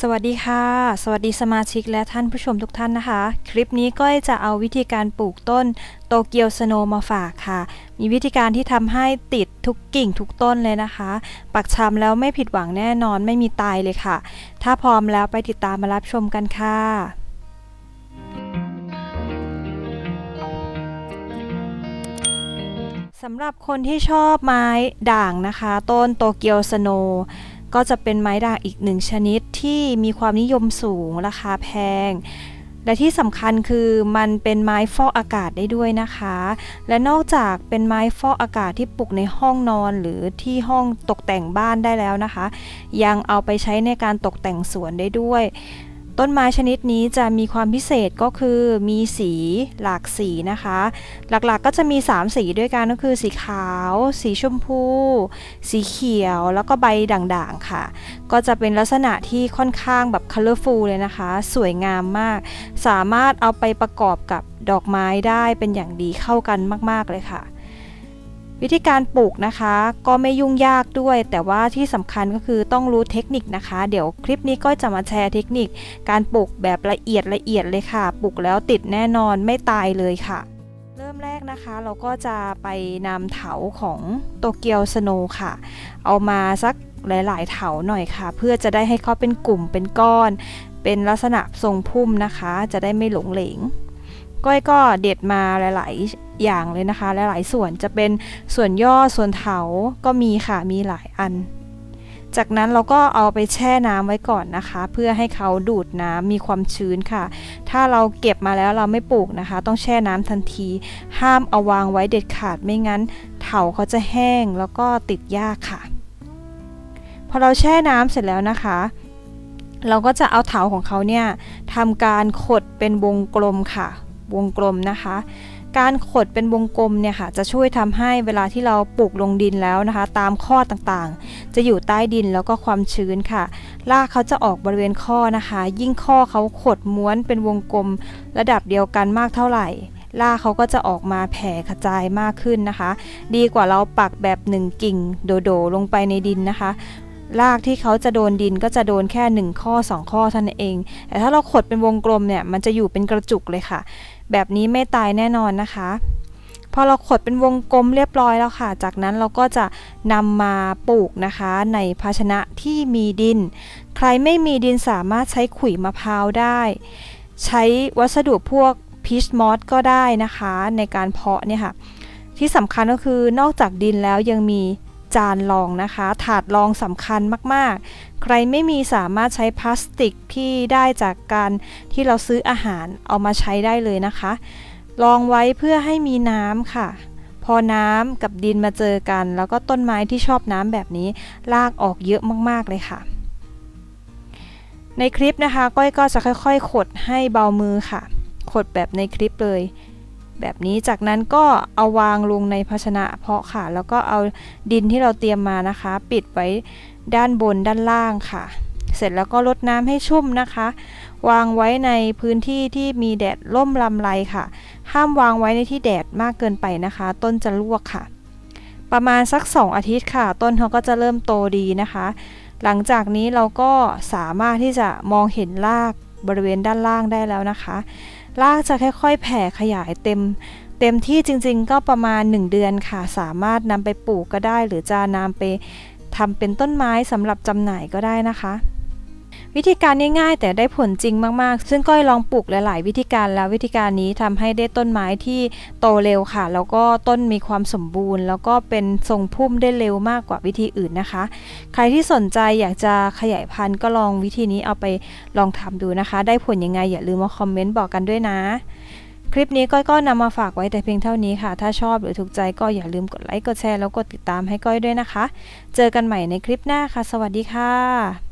สวัสดีค่ะ สวัสดีสมาชิกและท่านผู้ชมทุกท่านนะคะ คลิปนี้ก้อยจะเอาวิธีการปลูกต้นโตเกียวสโนมาฝากค่ะ มีวิธีการที่ทำให้ติดทุกกิ่งทุกต้นเลยนะคะ ปักชำแล้วไม่ผิดหวังแน่นอนไม่มีตายเลยค่ะ ถ้าพร้อมแล้วไปติดตามมารับชมกันค่ะ สำหรับคนที่ชอบไม้ด่างนะคะ ต้นโตเกียวสโนก็จะเป็นไม้ด่างอีกหนึ่งชนิดที่มีความนิยมสูงราคาแพง และที่สำคัญคือมันเป็นไม้ฟอกอากาศได้ด้วยนะคะ และนอกจากเป็นไม้ฟอกอากาศที่ปลูกในห้องนอนหรือที่ห้องตกแต่งบ้านได้แล้วนะคะ ยังเอาไปใช้ในการตกแต่งสวนได้ด้วย ต้นไม้ชนิดนี้จะมีความพิเศษก็คือมีสีหลากสีนะคะ หลักๆก็จะมี 3 สีด้วยกันก็คือสีขาว สีชมพู สีเขียวแล้วก็ใบด่างๆค่ะ ก็จะเป็นลักษณะที่ค่อนข้างแบบ colorful เลยนะคะ สวยงามมาก สามารถเอาไปประกอบกับดอกไม้ได้เป็นอย่างดีเข้ากันมากๆเลยค่ะ วิธีการปลูกนะคะ ก็ไม่ยุ่งยากด้วย แต่ว่าที่สำคัญก็คือต้องรู้เทคนิคนะคะ เดี๋ยวคลิปนี้ก็จะมาแชร์เทคนิค การปลูกแบบละเอียดละเอียดเลยค่ะ ปลูกแล้วติดแน่นอนไม่ตายเลยค่ะ เริ่มแรกนะคะเราก็จะไปนำเถาของโตเกียวสโนค่ะ เอามาสักหลาย ๆ เถาหน่อยค่ะ เพื่อจะได้ให้เขาเป็นกลุ่มเป็นก้อน เป็นลักษณะทรงพุ่มนะคะ จะได้ไม่หลงเหลง ก้อยก็เด็ดมาหลาย ๆ อย่างเลยนะคะ หลาย ๆ ส่วนจะเป็นส่วนย่อส่วนเถาก็มีค่ะมีหลายอัน จากนั้นเราก็เอาไปแช่น้ำไว้ก่อนนะคะ เพื่อให้เขาดูดน้ำมีความชื้นค่ะ ถ้าเราเก็บมาแล้วเราไม่ปลูกนะคะ ต้องแช่น้ำทันที ห้ามเอาวางไว้เด็ดขาดไม่งั้น เถาเขาจะแห้งแล้วก็ติดยากค่ะ พอเราแช่น้ำเสร็จแล้วนะคะเราก็จะเอาเถาของเขาเนี่ยทำการขดเป็นวงกลมค่ะ วงกลมนะคะ การขดเป็นวงกลมเนี่ยค่ะจะช่วยทำให้เวลาที่เราปลูกลงดินแล้วนะคะ ตามข้อต่างๆ จะอยู่ใต้ดินแล้วก็ความชื้นค่ะรากเขาจะออกบริเวณข้อนะคะ ยิ่งข้อเขาขดม้วนเป็นวงกลม ระดับเดียวกันมากเท่าไหร่รากเขาก็จะออกมาแผ่กระจายมากขึ้นนะคะ ดีกว่าเราปักแบบหนึ่งกิ่งโดๆลงไปในดินนะคะ รากที่เขาจะโดนดินก็จะโดนแค่ 1 ข้อ 2 ข้อเท่านั้นเอง แต่ถ้าเราขดเป็นวงกลมเนี่ยมันจะอยู่เป็นกระจุกเลยค่ะ แบบนี้ไม่ตายแน่นอนนะคะ พอเราขดเป็นวงกลมเรียบร้อยแล้วค่ะ จากนั้นเราก็จะนำมาปลูกนะคะ ในภาชนะที่มีดิน ใครไม่มีดินสามารถใช้ขุยมะพร้าวได้ ใช้วัสดุพวกพีชมอสก็ได้นะคะ ในการเพาะเนี่ยค่ะ ที่สำคัญก็คือนอกจากดินแล้วยังมี จานรองนะคะ ถาดรองสำคัญมากๆ ใครไม่มีสามารถใช้พลาสติกที่ได้จากการที่เราซื้ออาหารเอามาใช้ได้เลยนะคะรองไว้เพื่อให้มีน้ำค่ะ พอน้ำกับดินมาเจอกัน แล้วก็ต้นไม้ที่ชอบน้ำแบบนี้ลากออกเยอะมากๆเลยค่ะในคลิปนะคะก้อยก็จะค่อยๆ ขดให้เบามือค่ะ ขดแบบในคลิปเลย แบบนี้จากนั้นก็เอาวางลงในภาชนะเพาะค่ะ แล้วก็เอาดินที่เราเตรียมมานะคะ ปิดไว้ด้านบนด้านล่างค่ะ เสร็จแล้วก็ลดน้ำให้ชุ่มนะคะ วางไว้ในพื้นที่ที่มีแดดร่มลำไรค่ะ ห้ามวางไว้ในที่แดดมากเกินไปนะคะ ต้นจะลวกค่ะ ประมาณสัก 2 อาทิตย์ค่ะ ต้นเขาก็จะเริ่มโตดีนะคะ หลังจากนี้เราก็สามารถที่จะมองเห็นรากบริเวณด้านล่างได้แล้วนะคะ รากจะค่อยๆ แผ่ขยายเต็ม เต็มที่จริงๆ ก็ประมาณ 1 เดือนค่ะ สามารถนำไปปลูกก็ได้ หรือจะนำไปทำเป็นต้นไม้สำหรับจำหน่ายก็ได้นะคะ วิธีการง่ายๆ แต่ได้ผลจริงมากๆ ซึ่งก้อยลองปลูกหลาย ๆ วิธีการแล้ววิธีการนี้ทำให้ได้ต้นไม้ที่โตเร็วค่ะ แล้วก็ต้นมีความสมบูรณ์ แล้วก็เป็นทรงพุ่มได้เร็วมากกว่าวิธีอื่นนะคะ ใครที่สนใจอยากจะขยายพันธุ์ก็ลองวิธีนี้เอาไปลองทำดูนะคะ ได้ผลยังไงอย่าลืมมาคอมเมนต์บอกกันด้วยนะ คลิปนี้ก้อยก็นำมาฝากไว้แต่เพียงเท่านี้ค่ะ ถ้าชอบหรือถูกใจก็อย่าลืมกดไลค์กดแชร์แล้วกดติดตามให้ก้อยด้วยนะคะ เจอกันใหม่ในคลิปหน้าค่ะ สวัสดีค่ะ